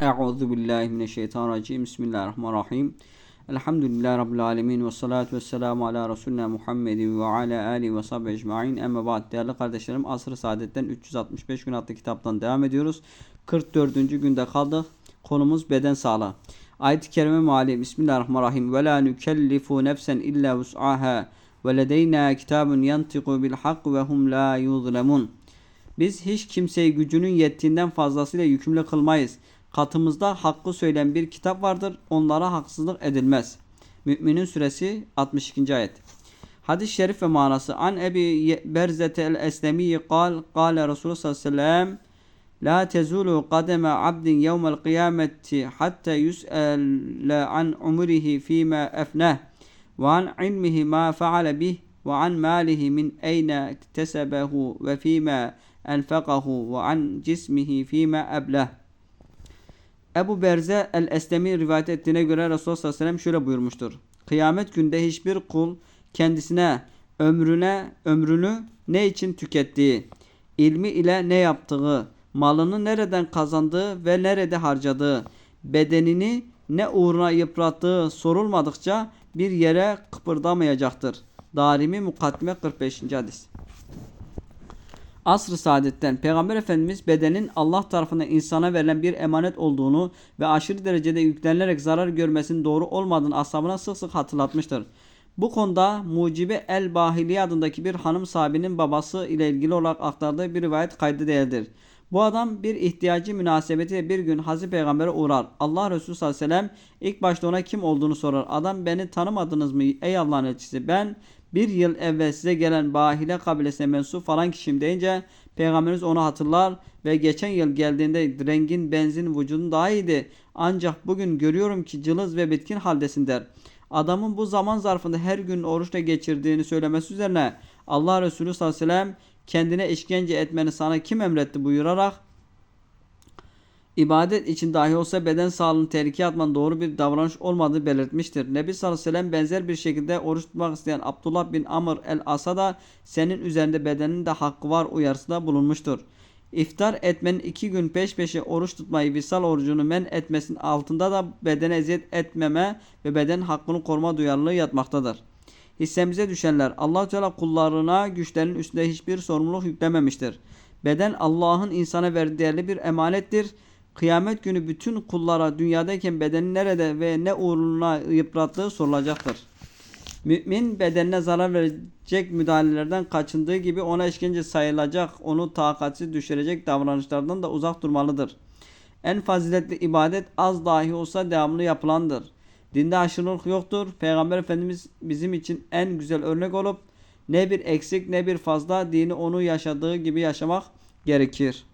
Euzu billahi mineşşeytanirracim. Bismillahirrahmanirrahim. Elhamdülillahi Rabbil alemin ve salatu ve selamu ala Resulina Muhammedin ve ala alihi ve sahbihi ecma'in. Emme ba'd değerli kardeşlerim Asr-ı Saadet'ten 365 gün adlı kitaptan devam ediyoruz. 44. günde kaldık. Konumuz beden sağlığı. Ayet-i kerime meali Bismillahirrahmanirrahim. Ve la nükellifu nefsen illa vus'aha ve ledeyna kitabun yantiku bil hak ve hum la yuzlemun. Biz hiç kimseyi gücünün yettiğinden fazlasıyla yükümlü kılmayız. Katımızda hakkı söyleyen bir kitap vardır. Onlara haksızlık edilmez. Müminin suresi 62. ayet. Hadis-i şerif ve manası. An Ebi Berzete el-Eslemi kal, kale Resulullah sallallahu aleyhi ve sellem La tezulu kademe abdin yevmel kıyameti hatta yus'el an umrihi fîme efneh ve an ilmihi ma faale bih ve an malihi min eyne iktesebehu ve fîme enfekahu ve an cismihi fîme ebleh. Ebu Berze el-Eslemi rivayet ettiğine göre Resulullah sallallahu aleyhi ve sellem şöyle buyurmuştur. Kıyamet günde hiçbir kul kendisine ömrüne ömrünü ne için tükettiği, ilmi ile ne yaptığı, malını nereden kazandığı ve nerede harcadığı, bedenini ne uğruna yıprattığı sorulmadıkça bir yere kıpırdamayacaktır. Darimi Mukaddime 45. hadis. Asr-ı Saadet'ten Peygamber Efendimiz bedenin Allah tarafından insana verilen bir emanet olduğunu ve aşırı derecede yüklenilerek zarar görmesinin doğru olmadığını ashabına sık sık hatırlatmıştır. Bu konuda Mucibe El Bahiliye adındaki bir hanım sahibinin babası ile ilgili olarak aktardığı bir rivayet kaydı değildir. Bu adam bir ihtiyacı münasebetiyle bir gün Hazreti Peygamber'e uğrar. Allah Resulü sallallahu aleyhi ve sellem ilk başta ona kim olduğunu sorar. Adam beni tanımadınız mı ey Allah'ın elçisi? Ben bir yıl evvel size gelen Bahile kabilesine mensup falan kişiyim deyince Peygamberimiz onu hatırlar ve geçen yıl geldiğinde rengin benzin vücudun daha iyiydi. Ancak bugün görüyorum ki cılız ve bitkin haldesin der. Adamın bu zaman zarfında her gün oruçla geçirdiğini söylemesi üzerine Allah Resulü sallallahu aleyhi ve sellem kendine işkence etmeni sana kim emretti buyurarak ibadet için dahi olsa beden sağlığını tehlikeye atman doğru bir davranış olmadığı belirtmiştir. Nebi sallallahu aleyhi ve sellem benzer bir şekilde oruç tutmak isteyen Abdullah bin Amr el-Asad'a senin üzerinde bedenin de hakkı var uyarısında bulunmuştur. İftar etmenin iki gün peş peşe oruç tutmayı visal orucunu men etmesinin altında da bedene eziyet etmeme ve beden hakkını koruma duyarlılığı yatmaktadır. Hissemize düşenler allah Teala kullarına güçlerin üstünde hiçbir sorumluluk yüklememiştir. Beden Allah'ın insana verdiği değerli bir emanettir. Kıyamet günü bütün kullara dünyadayken bedeni nerede ve ne uğruna yıprattığı sorulacaktır. Mümin bedenine zarar verecek müdahalelerden kaçındığı gibi ona işkence sayılacak, onu takatsiz düşürecek davranışlardan da uzak durmalıdır. En faziletli ibadet az dahi olsa devamlı yapılandır. Dinde aşırılık yoktur. Peygamber Efendimiz bizim için en güzel örnek olup ne bir eksik ne bir fazla dini onu yaşadığı gibi yaşamak gerekir.